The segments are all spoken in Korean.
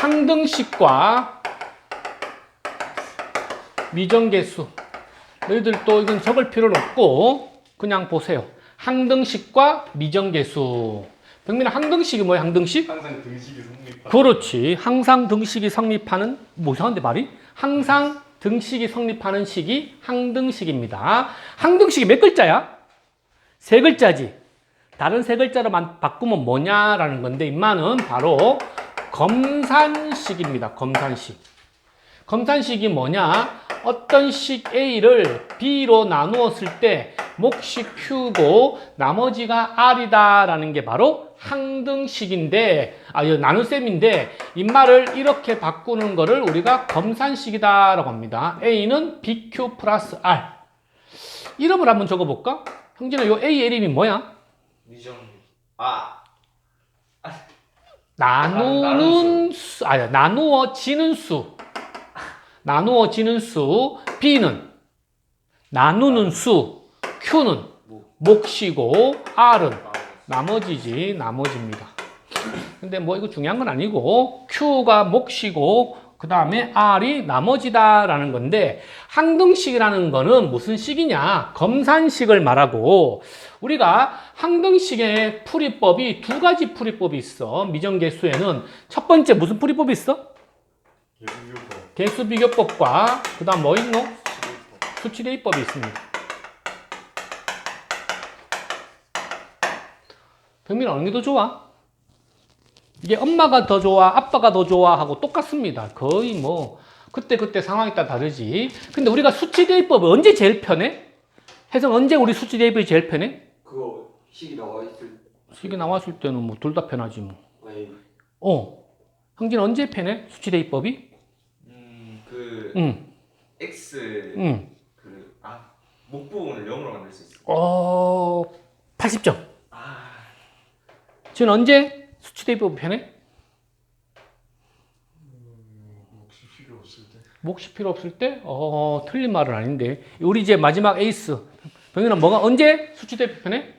항등식과 미정계수. 너희들 또 이건 적을 필요는 없고 그냥 보세요. 항등식과 미정계수. 병민아 항등식이 뭐야? 항등식? 항상 등식이 성립하는 그렇지. 항상 등식이 성립하는 뭐 이상한데 말이? 항상 등식이 성립하는 식이 항등식입니다. 항등식이 몇 글자야? 세 글자지. 다른 세 글자로만 바꾸면 뭐냐라는 건데 임마는 바로 검산식입니다. 검산식. 검산식이 뭐냐? 어떤 식 A를 B로 나누었을 때 몫이 Q고 나머지가 R이다라는 게 바로 항등식인데 아, 이 나눗셈인데 이 말을 이렇게 바꾸는 거를 우리가 검산식이다라고 합니다. A는 BQ 플러스 R. 이름을 한번 적어볼까? 형진아, 요 A 이름이 뭐야? 미정 아 나누는 수, 아니, 나누어지는 수. 나누어지는 수. B는 나누는 수. Q는 몫이고, R은 나머지지, 나머지입니다. 근데 뭐 이거 중요한 건 아니고, Q가 몫이고, 그 다음에 R이 나머지다라는 건데, 항등식이라는 거는 무슨 식이냐? 검산식을 말하고, 우리가 항등식의 풀이법이 두 가지 풀이법이 있어. 미정계수에는 첫 번째 무슨 풀이법이 있어? 개수비교법과 그 다음 뭐 있노? 수치대입법이 있습니다. 병민 어느 게 더 좋아? 이게 엄마가 더 좋아, 아빠가 더 좋아 하고 똑같습니다. 거의 뭐 그때 그때 상황에 따라 다르지. 근데 우리가 수치 대입법이 언제 제일 편해? 해서 언제 우리 수치 대입법이 제일 편해? 그거 식이 나와 있을 식이 나왔을 때는 뭐 둘 다 편하지 뭐. 아니 어. 형진 언제 편해? 수치 대입법이? 음 그 응, x 응. 그 아 목부분을 0으로 만들 수 있어 어, 80점. 아 지금 언제 수치대입법이 편해? 혹시 필요 없을 때 몫이 필요 없을 때? 어, 틀린 말은 아닌데. 우리 이제 마지막 에이스. 병현아, 뭐가 언제 수치대입법 편해?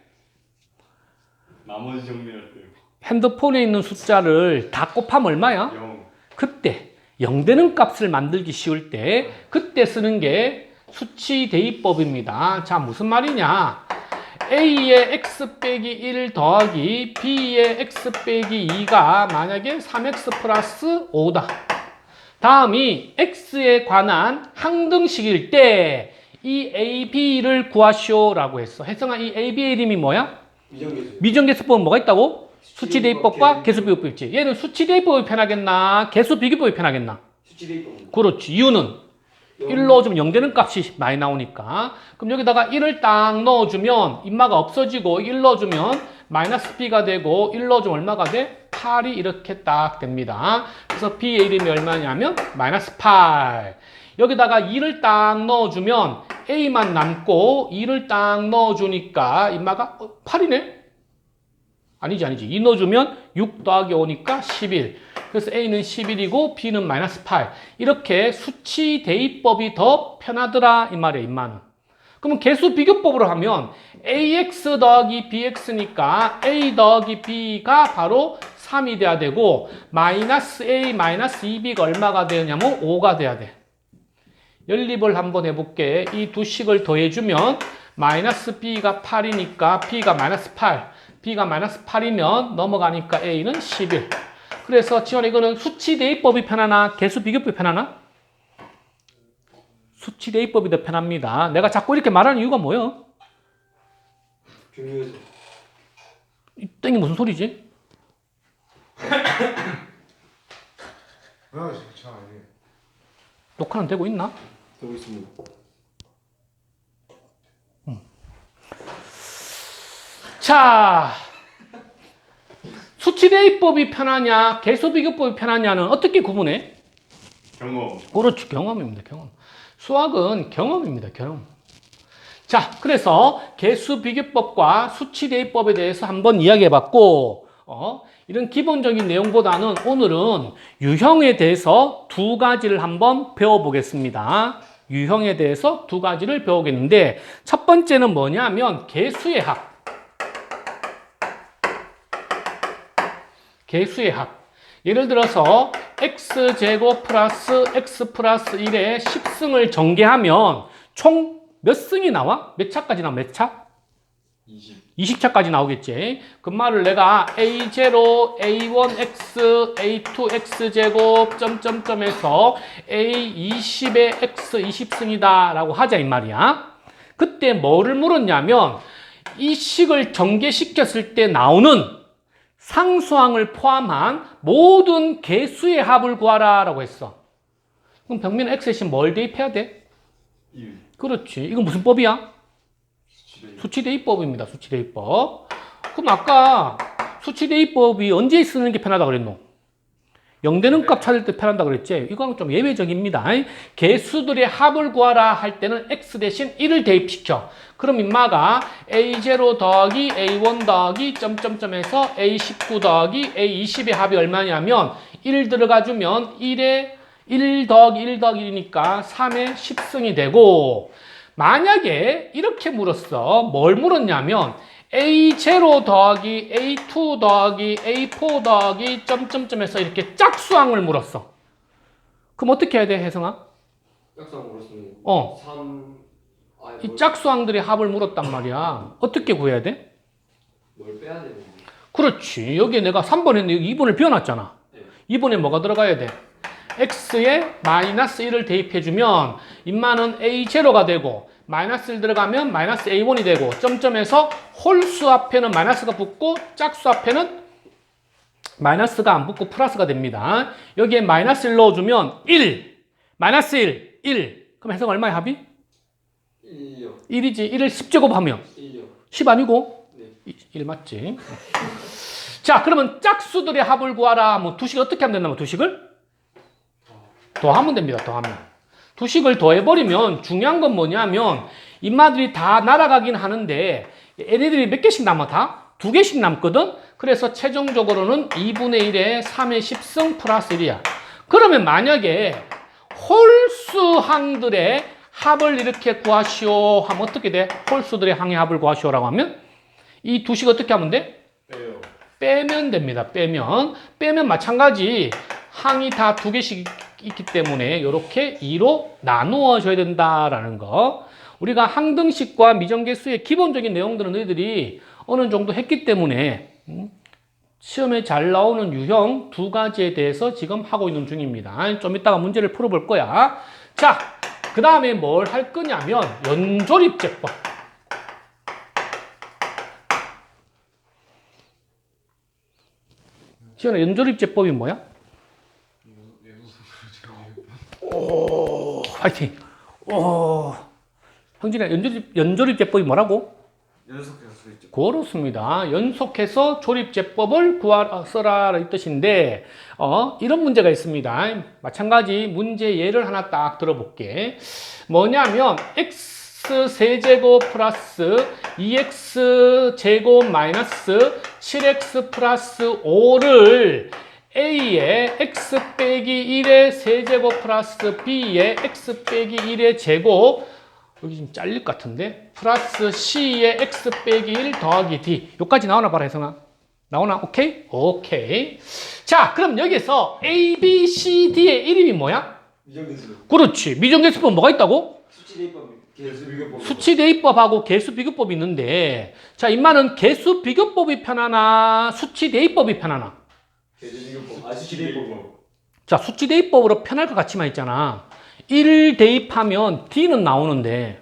나머지 정리할 때 핸드폰에 있는 숫자를 다 곱하면 얼마야? 0 그때 0 되는 값을 만들기 쉬울 때 그때 쓰는 게 수치 대입법입니다. 자, 무슨 말이냐? A의 x 빼기 1 더하기 B의 x 빼기 2가 만약에 3x 플러스 5다. 다음이 x에 관한 항등식일 때 이 a, b를 구하시오라고 했어. 혜성아, 이 a, b의 이름이 뭐야? 미정계수 미정계수법은 뭐가 있다고? 수치 수치대입법과 대입법, 개수비교법이 있지. 얘는 수치대입법이 편하겠나? 개수비교법이 편하겠나? 수치대입법 그렇지. 이유는 1 넣어주면 0 되는 값이 많이 나오니까. 그럼 여기다가 1을 딱 넣어주면 인마가 없어지고 1 넣어주면 마이너스 b가 되고 1 넣어주면 얼마가 돼? 8이 이렇게 딱 됩니다. 그래서 b의 이름이 얼마냐면 마이너스 8. 여기다가 2를 딱 넣어주면 a만 남고 2를 딱 넣어주니까 인마가 어, 8이네? 아니지 아니지 2 넣어주면 6 더하기 5니까 11 그래서 A는 11이고 B는 마이너스 8 이렇게 수치 대입법이 더 편하더라 이 말이에요 임마는 그러면 개수 비교법으로 하면 AX 더하기 BX니까 A 더하기 B가 바로 3이 돼야 되고 마이너스 A 마이너스 2B가 얼마가 되냐면 5가 돼야 돼. 연립을 한번 해볼게. 이 두 식을 더해주면 마이너스 B가 8이니까 B가 마이너스 8 B가 마이너스 8이면 넘어가니까 A는 11. 그래서 지원 이거는 수치 대입법이 편하나 개수 비교법이 편하나? 수치 대입법이 더 편합니다. 내가 자꾸 이렇게 말하는 이유가 뭐예요? 중요해서 이 땡이 무슨 소리지? 아 진짜 아니 녹화는 되고 있나? 되고 있습니다 자, 수치 대입법이 편하냐, 개수 비교법이 편하냐는 어떻게 구분해? 경험 그렇죠. 경험입니다. 경험. 수학은 경험입니다. 경험. 자, 그래서 개수 비교법과 수치 대입법에 대해서 한번 이야기해 봤고, 어, 이런 기본적인 내용보다는 오늘은 유형에 대해서 두 가지를 한번 배워보겠습니다. 유형에 대해서 두 가지를 배우겠는데, 첫 번째는 뭐냐면 개수의 합. 개수의 합. 예를 들어서 x제곱 플러스 x 플러스 1의 10승을 전개하면 총 몇 승이 나와? 몇 차까지 나와? 몇 차? 20 20차까지 나오겠지. 그 말을 내가 a0, a1x, a2x 제곱 점점점에서 a20의 x 20승이다 라고 하자 이 말이야. 그때 뭐를 물었냐면 이 식을 전개시켰을 때 나오는 상수항을 포함한 모든 개수의 합을 구하라 라고 했어. 그럼 병민은 x 대신 뭘 대입해야 돼? 1 그렇지. 이건 무슨 법이야? 수치대 수치대입법입니다. 수치대입법. 그럼 아까 수치대입법이 언제 쓰는 게 편하다 그랬노? 0되는 값 찾을 때 편하다 그랬지? 이건 좀 예외적입니다. 개수들의 합을 구하라 할 때는 x 대신 1을 대입시켜. 그럼 인마가 a0 더하기 a1 더하기 점점점에서 a19 더하기 a20의 합이 얼마냐면 1 들어가 주면 1에 1 더하기 1 더하기 1이니까 3의 10승이 되고 만약에 이렇게 물었어. 뭘 물었냐면 A0 더하기 A2 더하기 A4 더하기 점점점에서 이렇게 짝수항을 물었어. 그럼 어떻게 해야 돼, 혜성아? 짝상 물었으면 어, 3 아니 이 뭘, 짝수항들의 합을 물었단 말이야. 어떻게 구해야 돼? 뭘 빼야 되는데 그렇지. 여기에 내가 3번 했는데 여기 2번을 비워놨잖아. 네. 2번에 뭐가 들어가야 돼? x에 마이너스 1을 대입해주면 인마는 a0가 되고 마이너스 1 들어가면 마이너스 a1이 되고 점점에서 홀수 앞에는 마이너스가 붙고 짝수 앞에는 마이너스가 안 붙고 플러스가 됩니다. 여기에 마이너스 1 넣어주면 1, 마이너스 1, 1. 그럼 해석 얼마의 합이? 1요 1이지. 1을 10제곱하면 1요 10 아니고? 네 1 맞지? 자, 그러면 짝수들의 합을 구하라. 뭐 두식 어떻게 하면 된다면 두식을? 더하면 됩니다. 더하면. 두식을 더해버리면 중요한 건 뭐냐면 인마들이 다 날아가긴 하는데 얘네들이 몇 개씩 남아 다? 두 개씩 남거든? 그래서 최종적으로는 2분의 1에 3의 10승 플러스 1이야. 그러면 만약에 홀수항들의 합을 이렇게 구하시오 하면 어떻게 돼? 홀수들의 항의 합을 구하시오라고 하면 이 두식 어떻게 하면 돼? 빼요 빼면 됩니다. 빼면 빼면 마찬가지 항이 다 두 개씩 있기 때문에 이렇게 2로 나누어져야 된다라는 거. 우리가 항등식과 미정계수의 기본적인 내용들은 너희들이 어느 정도 했기 때문에 음, 시험에 잘 나오는 유형 두 가지에 대해서 지금 하고 있는 중입니다. 좀 이따가 문제를 풀어볼 거야. 자, 그 다음에 뭘 할 거냐면 연조립제법. 시연아 연조립제법이 뭐야? 오, 화이팅. 오, 형진아 연조립 연조립 제법이 뭐라고? 연속해서 그렇습니다. 연속해서 조립 제법을 구하라 써라 이 뜻인데 어, 이런 문제가 있습니다. 마찬가지 문제 예를 하나 딱 들어볼게. 뭐냐면 x 세제곱 플러스 2x 제곱 마이너스 7x 플러스 5를 a의 x 빼기 1의 세제곱 플러스 b의 x 빼기 1의 제곱 여기 좀 잘릴 것 같은데 플러스 c의 x 빼기 1 더하기 d 여기까지 나오나 봐라 혜성아 나오나? 오케이? 오케이 자 그럼 여기서 a, b, c, d의 이름이 뭐야? 미정계수 그렇지 미정계수법 뭐가 있다고? 수치대입법 계수 비교법 수치 대입법하고 개수 비교법이 있는데 자 인마는 개수 비교법이 편하나 수치 대입법이 편하나? 자 수치 대입법으로 편할 것 같지만 있잖아. 1 대입하면 d는 나오는데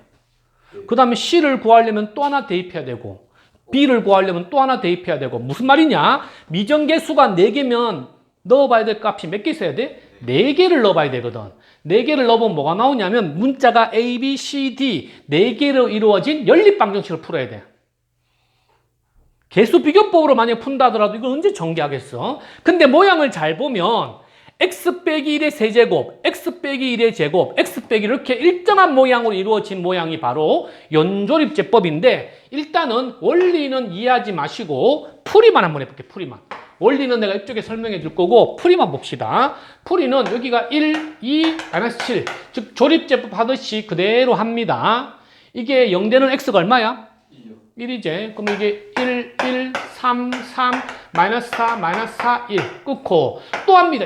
그 다음에 c를 구하려면 또 하나 대입해야 되고 b를 구하려면 또 하나 대입해야 되고 무슨 말이냐? 미정계수가 4개면 넣어봐야 될 값이 몇 개 있어야 돼? 4개를 넣어봐야 되거든. 4개를 넣어보면 뭐가 나오냐면 문자가 A, B, C, D 4개로 이루어진 연립방정식을 풀어야 돼 개수 비교법으로 만약 푼다 하더라도 이걸 언제 전개하겠어? 근데 모양을 잘 보면 x 빼기 1의 세제곱, x 빼기 1의 제곱, x 빼기 이렇게 일정한 모양으로 이루어진 모양이 바로 연조립제법인데 일단은 원리는 이해하지 마시고 풀이만 한번 해볼게요. 풀이만. 원리는 내가 이쪽에 설명해 줄 거고 풀이만 봅시다. 풀이는 여기가 1, 2, 마이너스 7. 즉 조립제법 하듯이 그대로 합니다. 이게 0되는 x가 얼마야? 2요 1이제? 그럼 이게 1, 1, 3, 3, 마이너스 4, 마이너스 4, 1 끊고 또 합니다.